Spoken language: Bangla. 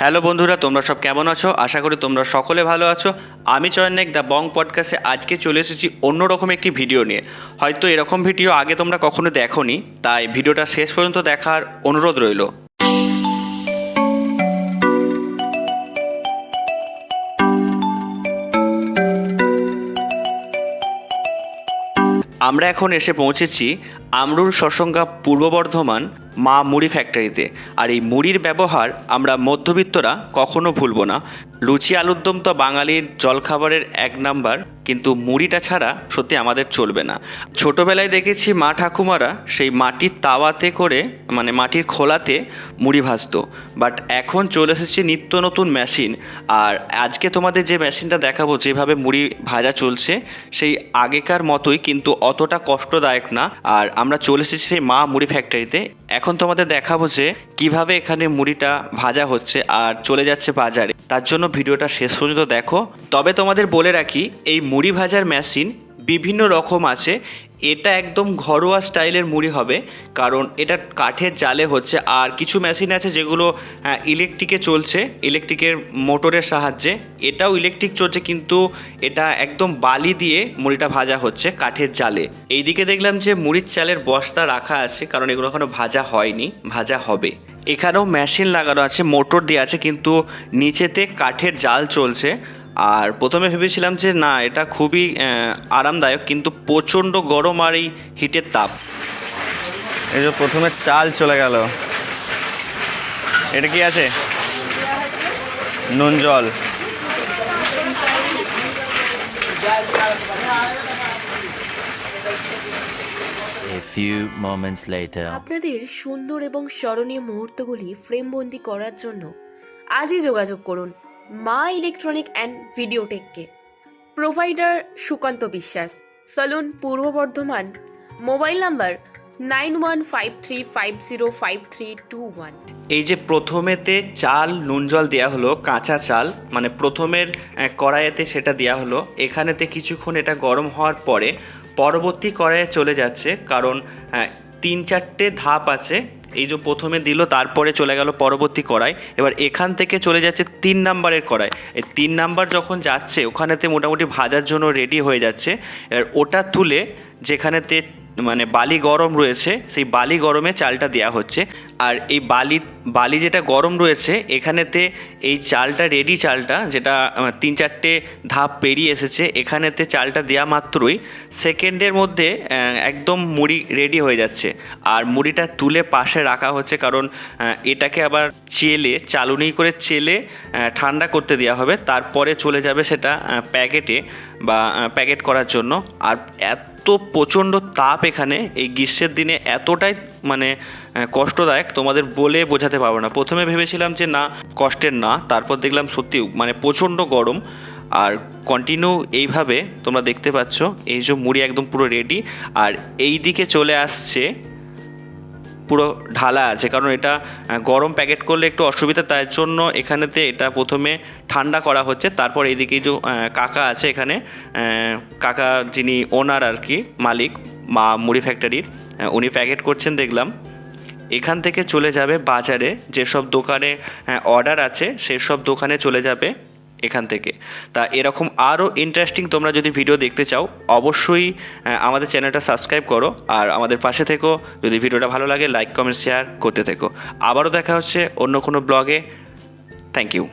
হ্যালো বন্ধুরা, তোমরা সব কেমন আছো? আশা করি তোমরা সকলে ভালো আছো। আমি চয়নেক দ্য বং পডকাস্টে আজকে চলে এসেছি অন্যরকম একটি ভিডিও নিয়ে। হয়তো এরকম ভিডিও আগে তোমরা কখনো দেখোনি, তাই ভিডিওটা শেষ পর্যন্ত দেখার অনুরোধ রইল। আমরা এখন এসে পৌঁছেছি আমরুল সসঙ্গা পূর্ব বর্ধমান মা মুড়ি ফ্যাক্টরিতে আর এই মুড়ির ব্যবহার আমরা মধ্যবিত্তরা কখনো ভুলব না। লুচি আলুর দম তো বাঙালির জলখাবারের এক নাম্বার, কিন্তু মুড়িটা ছাড়া সত্যি আমাদের চলবে না। ছোটোবেলায় দেখেছি মা ঠাকুমারা সেই মাটির তাওয়াতে করে মানে মাটির খোলাতে মুড়ি ভাজতো। বাট এখন চলে এসেছে নিত্য নতুন মেশিন। আর আজকে তোমাদের যে মেশিনটা দেখাবো, যেভাবে মুড়ি ভাজা চলছে, সেই আগেকার মতোই কিন্তু অতটা কষ্টদায়ক না। আর আমরা চলে এসেছি সেই মা মুড়ি ফ্যাক্টরিতে এখন তোমাদের দেখাবো যে কীভাবে এখানে মুড়িটা ভাজা হচ্ছে আর চলে যাচ্ছে বাজারে। তার জন্য ভিডিওটা শেষ পর্যন্ত দেখো। তবে তোমাদের বলে রাখি, এই মুড়ি ভাজার মেশিন বিভিন্ন রকম আছে। এটা একদম ঘরোয়া স্টাইলের মুড়ি হবে, কারণ এটা কাঠের জালে হচ্ছে। আর কিছু মেশিন আছে যেগুলো ইলেকট্রিকে চলছে ইলেকট্রিকের মোটরের সাহায্যে। এটাও ইলেকট্রিক চলছে, কিন্তু এটা একদম বালি দিয়ে মুড়িটা ভাজা হচ্ছে কাঠের জালে। এইদিকে দেখলাম যে মুড়ির চালের বস্তা রাখা আছে, কারণ এগুলো এখনও ভাজা হয়নি, ভাজা হবে। এখানেও মেশিন লাগানো আছে মোটর দিয়ে আছে, কিন্তু নিচেতে কাঠের জাল চলছে। আর প্রথমে ভেবেছিলাম যে না, এটা খুবই আরামদায়ক, কিন্তু প্রচণ্ড গরম আর এই হিটের তাপ। এই যে প্রথমে চাল চলে গেল। এটা কি আছে? নুন জল। A few moments later. আপনাদের সুন্দর এবং স্মরণীয় মুহূর্তগুলি ফ্রেমবন্দি করার জন্য আজই যোগাযোগ করুন মা ইলেকট্রনিক অ্যান্ড ভিডিওটেককে provider Sukanta Biswas সলুন Purba Bardhaman mobile number nine one five three five zero five three two one এই যে প্রথমেতে চাল নুন জল দেওয়া হলো কাঁচা চাল মানে প্রথমের কড়াইয়েতে সেটা দেওয়া হলো এখানেতে কিছুক্ষণ এটা গরম হওয়ার পরে পরবর্তী কড়াইয়ে চলে যাচ্ছে, কারণ তিন চারটে ধাপ আছে। এই যে প্রথমে দিল, তারপরে চলে গেল পরবর্তী কড়াই এবার এখান থেকে চলে যাচ্ছে তিন নাম্বারের কড়াই এই তিন নাম্বার যখন যাচ্ছে, ওখানেতে মোটামুটি ভাজার জন্য রেডি হয়ে যাচ্ছে। এবার ওটা তুলে যেখানেতে মানে বালি গরম রয়েছে, সেই বালি গরমে চালটা দেওয়া হচ্ছে। আর এই বালি বালি যেটা গরম রয়েছে, এখানেতে এই চালটা রেডি চালটা, যেটা তিন চারটে ধাপ পেরিয়ে এসেছে, এখানেতে চালটা দেওয়া মাত্রই সেকেন্ডের মধ্যে একদম মুড়ি রেডি হয়ে যাচ্ছে। আর মুড়িটা তুলে পাশে রাখা হচ্ছে কারণ এটাকে আবার চেলে, চালুনি করে চেলে ঠান্ডা করতে দেওয়া হবে। তারপরে চলে যাবে সেটা প্যাকেটে। বা প্যাকেট করার জন্য। আর এত প্রচণ্ড তাপ এখানে, এই গ্রীষ্মের দিনে এতটাই মানে কষ্টদায়ক, তোমাদের বলে বোঝাতে পারব না। প্রথমে ভেবেছিলাম যে, না, কষ্টের না। তারপর দেখলাম সত্যি মানে প্রচণ্ড গরম। আর কন্টিনিউ এইভাবে তোমরা দেখতে পাচ্ছ, এই যে মুড়ি একদম পুরো রেডি আর এই দিকে চলে আসছে পুরো ঢালা আছে। কারণ এটা গরম প্যাকেট করলে একটু অসুবিধা, তার জন্য এখানেতে এটা প্রথমে ঠান্ডা করা হচ্ছে। তারপর এইদিকে যে কাকা আছে এখানে কাকা যিনি ওনার আর কি, মালিক, মা মুড়ি ফ্যাক্টরির উনি প্যাকেট করছেন দেখলাম। এখান থেকে চলে যাবে বাজারে, যেসব দোকানে অর্ডার আছে, সেসব দোকানে চলে যাবে। এখান থেকে। তা এরকম আরও ইন্টারেস্টিং তোমরা যদি ভিডিও দেখতে চাও, অবশ্যই আমাদের চ্যানেলটা সাবস্ক্রাইব করো আর আমাদের পাশে থেকো। যদি ভিডিওটা ভালো লাগে লাইক কমেন্ট শেয়ার করতে থেকো। আবারও দেখা হচ্ছে অন্য কোনো ব্লগে থ্যাংক ইউ